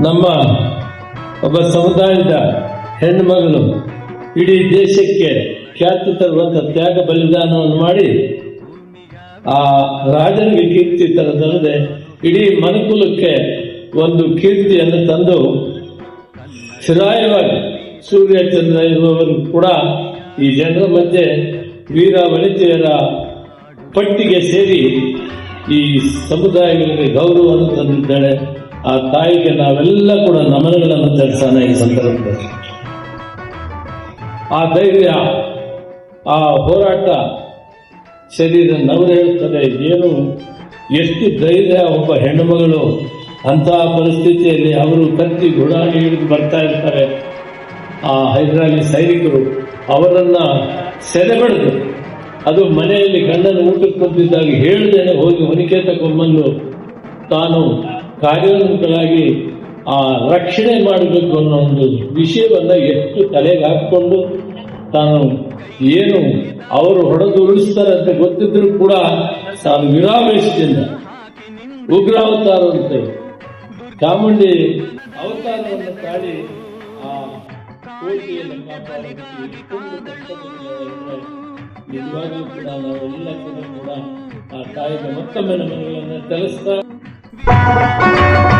ನಮ್ಮ ಒಬ್ಬ ಸಮುದಾಯದ ಹೆಣ್ಣು ಮಗಳು ಇಡೀ ದೇಶಕ್ಕೆ ಖ್ಯಾತಿ ತರುವಂತ ತ್ಯಾಗ ಬಲಿದಾನವನ್ನು ಮಾಡಿ ಆ ರಾಜನಿಗೆ ಕೀರ್ತಿ ತರದಲ್ಲದೆ ಇಡೀ ಮನುಕುಲಕ್ಕೆ ಒಂದು ಕೀರ್ತಿಯನ್ನು ತಂದು ಚಿರಾಯವಾಗಿ ಸೂರ್ಯ ಚಂದ್ರ ಇರುವವರು ಕೂಡ ಈ ಜನರ ಮಧ್ಯೆ ವೀರ ವನಿತೆಯರ ಪಟ್ಟಿಗೆ ಸೇರಿ ಈ ಸಮುದಾಯಗಳಿಗೆ ಗೌರವವನ್ನು ತಂದಿದ್ದಾಳೆ ಆ ತಾಯಿಗೆ ನಾವೆಲ್ಲ ಕೂಡ ನಮನಗಳನ್ನು ತರಿಸೋಣ ಈ ಸಂದರ್ಭದಲ್ಲಿ. ಆ ಧೈರ್ಯ, ಆ ಹೋರಾಟ ಶರೀರ ನವರೇಳುತ್ತದೆ ಏನು, ಎಷ್ಟು ಧೈರ್ಯ ಒಬ್ಬ ಹೆಣ್ಣುಮಗಳು ಅಂತಹ ಪರಿಸ್ಥಿತಿಯಲ್ಲಿ ಅವರು ಕತ್ತಿ ಗುಡಾಣಿ ಹಿಡಿದು ಬರ್ತಾ ಇರ್ತಾರೆ. ಆ ಹೈದರಾಲಿ ಸೈನಿಕರು ಅವರನ್ನ ಸೆರೆಬಡಿದು, ಅದು ಮನೆಯಲ್ಲಿ ಗಂಡನ ಊಟಕ್ಕೆ ಕುಂತಿದ್ದಾಗ ಹೇಳ್ದೇನೆ ಹೋಗಿ ಹೊನಿಕೆ ತಗೊಂಬಂದು ತಾನು ಕಾರ್ಯೋನ್ಮುಖರಾಗಿ, ಆ, ರಕ್ಷಣೆ ಮಾಡಬೇಕು ಅನ್ನೋ ಒಂದು ವಿಷಯವನ್ನ ಎಷ್ಟು ತಲೆಗೆ ಹಾಕಿಕೊಂಡು ತಾನು ಏನು ಅವರು ಹೊಡೆದು ಉಳಿಸ್ತಾರೆ ಅಂತ ಗೊತ್ತಿದ್ರು ಕೂಡ ತಾನು ವಿರಾವೇಶದಿಂದ ಉಗ್ರಾವತಾರದಂತೆ ಚಾಮುಂಡಿ ಅವತಾರವನ್ನು ತಾಳಿ ಆ ಕೋಟೆಯನ್ನು ನಿಜವಾಗ್ಲೂ ಕೂಡ ಕೂಡ ಆ ತಾಯಿಗೆ ಮತ್ತೊಮ್ಮೆ ನಮನಗಳನ್ನು ತಿಳಿಸ್ತಾ Música